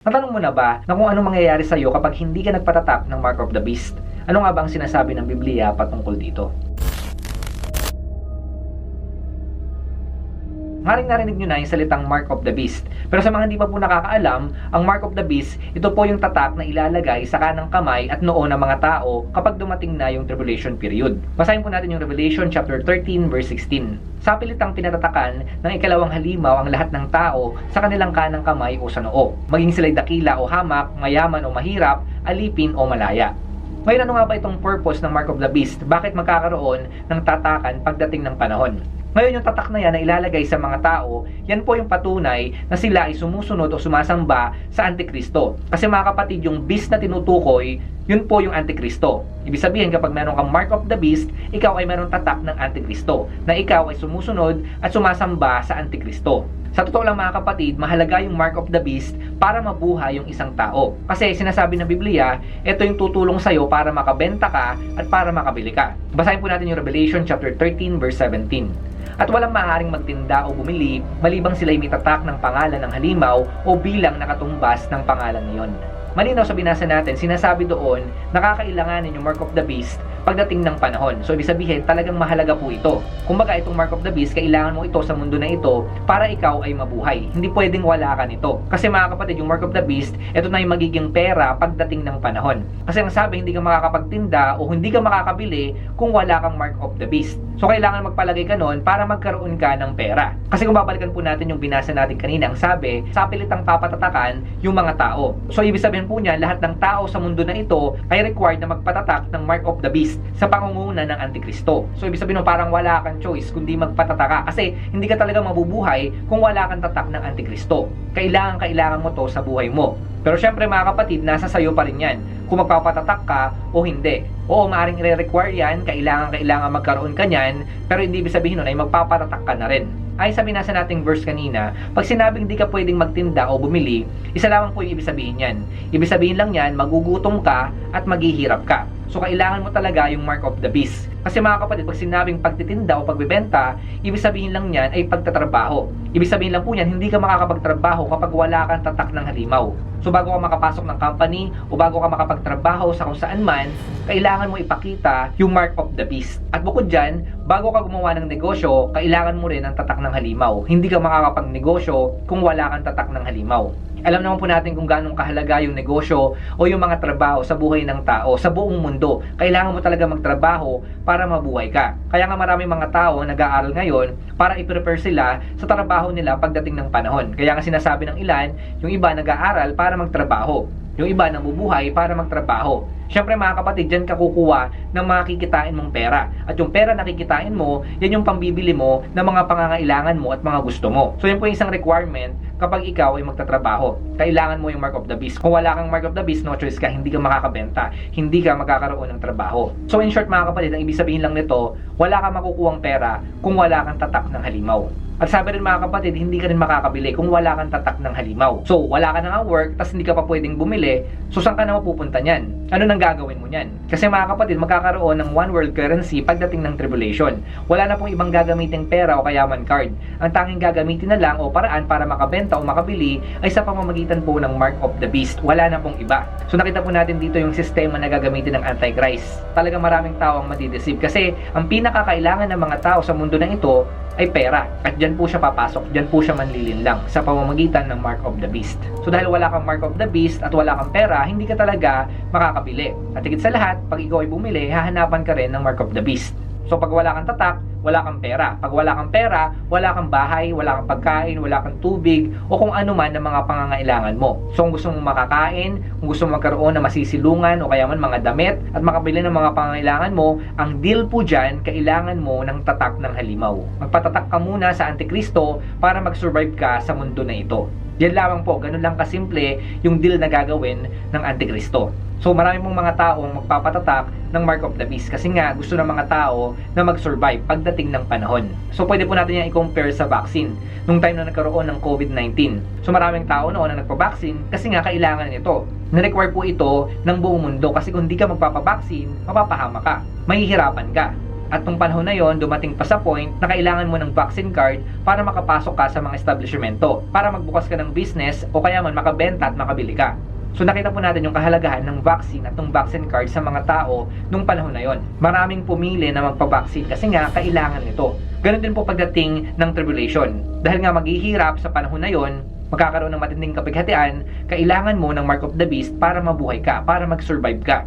Natanong mo na ba na kung ano mangyayari sa iyo kapag hindi ka nagpatatap ng Mark of the Beast? Ano nga ba ang sinasabi ng Biblia patungkol dito? Maring narinig nyo na yung salitang Mark of the Beast. Pero sa mga hindi pa po nakakaalam, ang Mark of the Beast, ito po yung tatak na ilalagay sa kanang kamay at noo ng mga tao kapag dumating na yung tribulation period. Basahin po natin yung Revelation chapter 13 verse 16. Sa pilitang pinatatakan ng ikalawang halimaw ang lahat ng tao sa kanilang kanang kamay o sa noo. Maging sila'y dakila o hamak, mayaman o mahirap, alipin o malaya. Ngayon ano nga ba itong purpose ng Mark of the Beast? Bakit magkakaroon ng tatakan pagdating ng panahon? Ngayon yung tatak na yan na ilalagay sa mga tao, yan po yung patunay na sila ay sumusunod o sumasamba sa Antikristo. Kasi mga kapatid, yung beast na tinutukoy, yun po yung Antikristo. Ibig sabihin kapag meron kang mark of the beast, ikaw ay meron tatak ng Antikristo, na ikaw ay sumusunod at sumasamba sa Antikristo. Sa totoo lang mga kapatid, mahalaga yung mark of the beast para mabuhay yung isang tao. Kasi sinasabi ng Biblia, ito yung tutulong sa'yo para makabenta ka at para makabili ka. Basahin po natin yung Revelation chapter 13 verse 17. At walang maaaring magtinda o bumili malibang sila'y may tatak ng pangalan ng halimaw o bilang nakatumbas ng pangalan niyon. Malinaw sa binasa natin, sinasabi doon, nakakailanganin yung mark of the beast pagdating ng panahon. So, ibig sabihin, talagang mahalaga po ito. Kumbaga, itong mark of the beast, kailangan mo ito sa mundo na ito para ikaw ay mabuhay. Hindi pwedeng wala ka nito. Kasi mga kapatid, yung mark of the beast, ito na yung magiging pera pagdating ng panahon. Kasi ang sabi, hindi ka makakapagtinda o hindi ka makakabili kung wala kang mark of the beast. So, kailangan magpalagay ka noon para magkaroon ka ng pera. Kasi kung babalikan po natin yung binasa natin kanina, ang sabi, sa pilitang papatatakan yung mga tao. So, ibig sabihin po niya, lahat ng tao sa mundo na ito ay required na magpatatak ng mark of the beast sa pangunguna ng Antikristo. So, ibig sabihin no, parang wala kang choice kundi magpatataka kasi hindi ka talaga mabubuhay kung wala kang tatak ng Antikristo. Kailangan, kailangan mo to sa buhay mo. Pero syempre mga kapatid, nasa sayo pa rin yan. Kung magpapatatak ka o hindi. Oo, maaaring i-require yan, kailangan, kailangan magkaroon ka niyan, pero hindi ibig sabihin nun ay magpapatatak ka na rin. Ay sa binasa nating verse kanina, pag sinabing hindi ka pwedeng magtinda o bumili, isa lamang po yung ibig sabihin yan. Ibig sabihin lang yan, magugutom ka at maghihirap ka. So kailangan mo talaga yung mark of the beast. Kasi mga kapatid, pag sinabing pagtitinda o pagbebenta, ibig sabihin lang niyan ay pagtatrabaho. Ibig sabihin lang po niyan, hindi ka makakapagtrabaho kapag wala kang tatak ng halimaw. So bago ka makapasok ng company o bago ka makapagtrabaho sa kung saan man, kailangan mo ipakita yung mark of the beast. At bukod dyan, bago ka gumawa ng negosyo, kailangan mo rin ang tatak ng halimaw. Hindi ka makakapagnegosyo kung wala kang tatak ng halimaw. Alam naman po natin kung gaano kahalaga yung negosyo o yung mga trabaho sa buhay ng tao, sa buong mundo. Kailangan mo talaga magtrabaho para mabuhay ka. Kaya nga maraming mga tao nag-aaral ngayon para i-prepare sila sa trabaho nila pagdating ng panahon. Kaya nga sinasabi ng ilan, yung iba nag-aaral para magtrabaho. Yung iba nabubuhay para magtrabaho. Siyempre mga kapatid, dyan ka kukuha ng mga kikitain mong pera. At yung pera na kikitain mo, yan yung pambibili mo ng mga pangangailangan mo at mga gusto mo. So yun po yung isang requirement kapag ikaw ay magtatrabaho. Kailangan mo yung mark of the beast. Kung wala kang mark of the beast, no choice ka, hindi ka makakabenta. Hindi ka magkakaroon ng trabaho. So in short mga kapatid, ang ibig sabihin lang nito, wala kang makukuhang pera kung wala kang tatak ng halimaw. At sabi rin mga kapatid, hindi ka rin makakabili kung wala kang tatak ng halimaw. So, wala ka na work, tapos hindi ka pa pwedeng bumili, so saan ka na mapupunta niyan? Ano nang gagawin mo niyan? Kasi mga kapatid, magkakaroon ng one world currency pagdating ng tribulation. Wala na pong ibang gagamiting pera o kayaman card. Ang tanging gagamitin na lang o paraan para makabenta o makabili ay sa pamamagitan po ng mark of the beast. Wala na pong iba. So nakita po natin dito yung sistema na gagamitin ng Antichrist. Talagang maraming tao ang madideceive kasi ang pinakakailangan ng mga tao sa mundo na ito ay pera. At dyan po siya papasok, dyan po siya manlilinlang sa pamamagitan ng Mark of the Beast. So dahil wala kang Mark of the Beast at wala kang pera, hindi ka talaga makakabili. At higit sa lahat, pag ikaw ay bumili, hahanapan ka rin ng Mark of the Beast. So pag wala kang tatak, wala kang pera. Pag wala kang pera, wala kang bahay, wala kang pagkain, wala kang tubig, o kung ano man ang mga pangangailangan mo. So kung gusto mong makakain, kung gusto mong magkaroon ng masisilungan o kaya man mga damit at makabili ng mga pangangailangan mo, ang deal po dyan, kailangan mo ng tatak ng halimaw. Magpatatak ka muna sa Antikristo para mag-survive ka sa mundo na ito. Yan lamang po, ganun lang kasimple yung deal na gagawin ng Antikristo. So marami pong mga taong magpapatatak ng Mark of the Beast kasi nga gusto ng mga tao na mag-survive pagdating ng panahon. So pwede po natin yan i-compare sa vaccine nung time na nagkaroon ng COVID-19. So maraming tao noon na nagpa-vaccine kasi nga kailangan nito. Na-require po ito ng buong mundo kasi kung hindi ka magpapabaksin, mapapahama ka. Mahihirapan ka. At nung panahon na yon, dumating pa sa point na kailangan mo ng vaccine card para makapasok ka sa mga establishmento, para magbukas ka ng business o kaya man makabenta at makabili ka. So nakita po natin yung kahalagahan ng vaccine at ng vaccine card sa mga tao nung panahon na yon. Maraming pumili na magpa-vaccine kasi nga kailangan nito. Ganon din po pagdating ng tribulation. Dahil nga maghihirap sa panahon na yon, magkakaroon ng matinding kapighatian, kailangan mo ng mark of the beast para mabuhay ka, para mag-survive ka.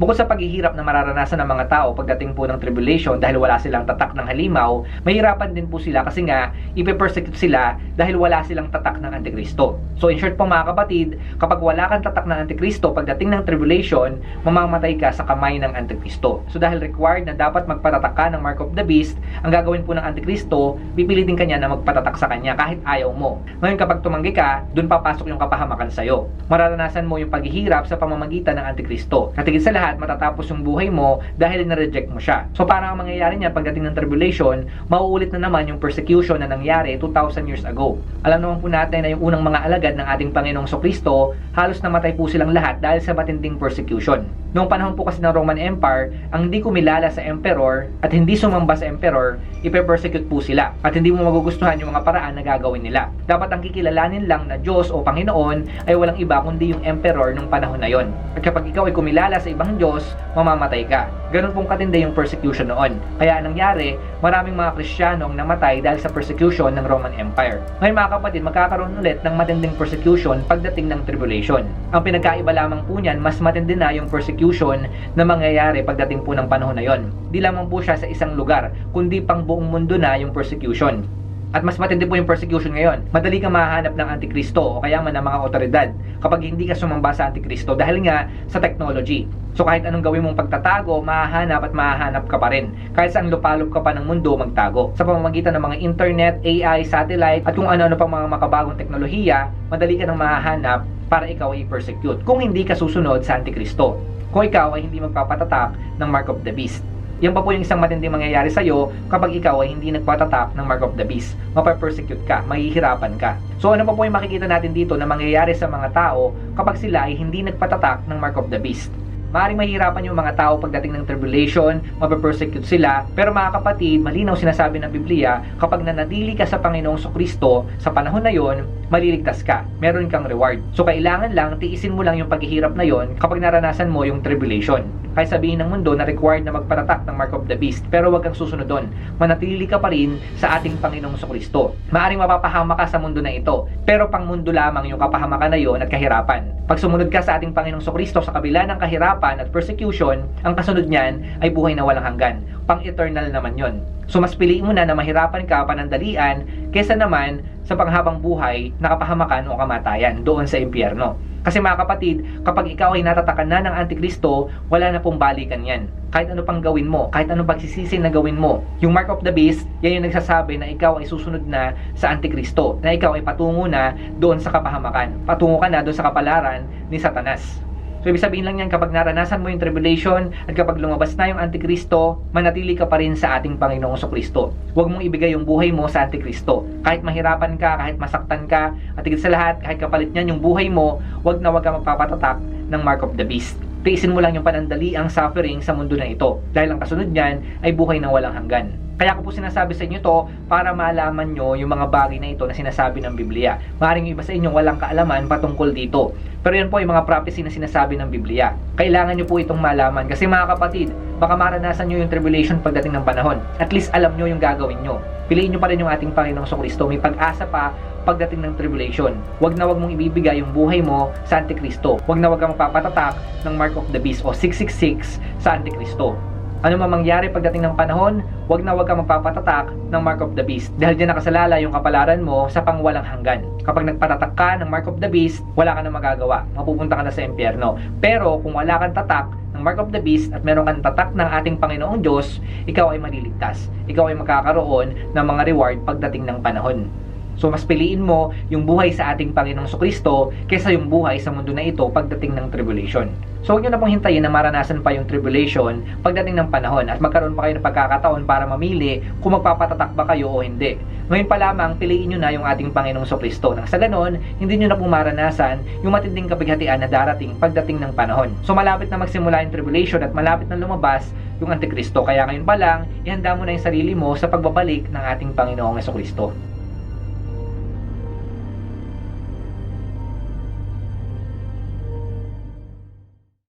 Bukod sa paghihirap na mararanasan ng mga tao pagdating po ng tribulation dahil wala silang tatak ng halimaw, mahirapan din po sila kasi nga ipe-persecute sila dahil wala silang tatak ng Antikristo. So in short po mga kapatid, kapag wala kang tatak ng Antikristo pagdating ng tribulation, mamamatay ka sa kamay ng Antikristo. So dahil required na dapat magpatatak ka ng Mark of the Beast, ang gagawin po ng Antikristo, pipilitin kanya na magpatatak sa kanya kahit ayaw mo. Ngayon kapag tumanggi ka, dun papasok yung kapahamakan sa'yo. Mararanasan mo yung paghihirap sa pamamagitan ng Antikristo. Katigit sa lahat, matatapos yung buhay mo dahil na-reject mo siya. So parang ang mangyayari niya pagdating ng tribulation, mauulit na naman yung persecution na nangyari 2,000 years ago. Alam naman po natin na yung unang mga alagad ng ating Panginoong Sokristo, halos namatay po silang lahat dahil sa matinding persecution. Noong panahon po kasi ng Roman Empire, ang hindi kumilala sa emperor at hindi sumamba sa emperor, ipe-persecute po sila. At hindi mo magugustuhan yung mga paraan na gagawin nila. Dapat ang kikilalanin lang na Diyos o Panginoon ay walang iba kundi yung emperor nung panahon na yon. At kapag ikaw ay kumilala sa ibang Diyos, mamamatay ka. Ganun pong katindi yung persecution noon. Kaya nangyari, maraming mga Kristiyano ang namatay dahil sa persecution ng Roman Empire. Ngayon mga kapatid, magkakaroon ulit ng matinding persecution pagdating ng tribulation. Ang pinagkaiba lamang po niyan, mas matindi na yung persecution na mangyayari pagdating po ng panahon na yon. Di lamang po siya sa isang lugar, kundi pang buong mundo na yung persecution. At mas matindi po yung persecution ngayon. Madali kang mahanap ng Antikristo o kaya man ng mga otoridad kapag hindi ka sumamba sa Antikristo dahil nga sa technology. So kahit anong gawin mong pagtatago, mahahanap at mahahanap ka pa rin. Kahit saan lupalop ka pa ng mundo magtago. Sa pamamagitan ng mga internet, AI, satellite, at kung ano-ano pang mga makabagong teknolohiya, madali ka nang mahahanap para ikaw ay persecute kung hindi ka susunod sa Antikristo. Kung ikaw ay hindi magpapatatak ng Mark of the Beast. Yan pa po yung isang matinding mangyayari sa iyo kapag ikaw ay hindi nagpatatak ng Mark of the Beast. Mapapersecute ka, mahihirapan ka. So ano pa po yung makikita natin dito na mangyayari sa mga tao kapag sila ay hindi nagpatatak ng Mark of the Beast? Maaring mahirapan yung mga tao pagdating ng tribulation, mapapersecute sila. Pero mga kapatid, malinaw sinasabi ng Biblia, kapag nanatili ka sa Panginoong Kristo sa panahon na yon, maliligtas ka. Meron kang reward. So kailangan lang, tiisin mo lang yung paghihirap na yon kapag naranasan mo yung tribulation. Kaya sabihin ng mundo na required na magpatatak ng Mark of the Beast, pero wag kang susunod doon. Manatili ka pa rin sa ating Panginoong Kristo. Maaring mapapahama ka sa mundo na ito, pero pang mundo lamang yung kapahamakan na yon at kahirapan. Pag sumunod ka sa ating Panginoong Kristo sa kabila ng kahirapan at persecution, ang kasunod niyan ay buhay na walang hanggan. Pang-eternal naman yon. So mas piliin mo na na mahirapan ka panandalian kesa naman sa panghabang buhay na kapahamakan o kamatayan doon sa impyerno. Kasi mga kapatid, kapag ikaw ay natatakan na ng Antikristo, wala na pong balikan yan. Kahit ano pang gawin mo, kahit anong pagsisisi na gawin mo. Yung Mark of the Beast, yan yung nagsasabi na ikaw ay susunod na sa Antikristo. Na ikaw ay patungo na doon sa kapahamakan. Patungo ka na doon sa kapalaran ni Satanas. So, ibig sabihin lang yan, kapag naranasan mo yung tribulation at kapag lumabas na yung Antikristo, manatili ka pa rin sa ating Panginoong Kristo. Huwag mong ibigay yung buhay mo sa Antikristo. Kahit mahirapan ka, kahit masaktan ka, at higit sa lahat, kahit kapalit niyan yung buhay mo, huwag na huwag ka magpapatatak ng Mark of the Beast. Tiisin mo lang yung panandali ang suffering sa mundo na ito. Dahil ang kasunod niyan ay buhay na walang hanggan. Kaya ko po sinasabi sa inyo to para malaman nyo yung mga bagay na ito na sinasabi ng Biblia. Maring iba sa inyo walang kaalaman patungkol dito. Pero yan po yung mga prophecy na sinasabi ng Biblia. Kailangan nyo po itong malaman kasi mga kapatid, baka maranasan nyo yung tribulation pagdating ng panahon. At least alam nyo yung gagawin nyo. Piliin nyo pa rin yung ating Panginoong Kristo. May pag-asa pa pagdating ng tribulation. Huwag na huwag mong ibibigay yung buhay mo sa Antikristo. Huwag na huwag kang magpapatatak ng Mark of the Beast o 666 sa Antikristo. Ano man mangyari pagdating ng panahon, wag na wag kang magpapatatak ng Mark of the Beast dahil diyan nakasalala yung kapalaran mo sa pangwalang hanggan. Kapag nagpatatak ka ng Mark of the Beast, wala ka na magagawa. Mapupunta ka na sa impyerno. Pero kung wala kang tatak ng Mark of the Beast at meron kang tatak ng ating Panginoong Diyos, ikaw ay maliligtas. Ikaw ay magkakaroon ng mga reward pagdating ng panahon. So mas piliin mo yung buhay sa ating Panginoong Kristo kaysa yung buhay sa mundo na ito pagdating ng tribulation. So huwag nyo na pong hintayin na maranasan pa yung tribulation pagdating ng panahon at magkaroon pa kayo ng pagkakataon para mamili kung magpapatatak ba kayo o hindi. Ngayon pa lamang, piliin nyo na yung ating Panginoong Kristo. Nang sa ganon, hindi nyo na pong maranasan yung matinding kapighatian na darating pagdating ng panahon. So malapit na magsimula yung tribulation at malapit na lumabas yung Antikristo. Kaya ngayon pa lang, ihanda mo na yung sarili mo sa pagbabalik ng ating Panginoong Kristo.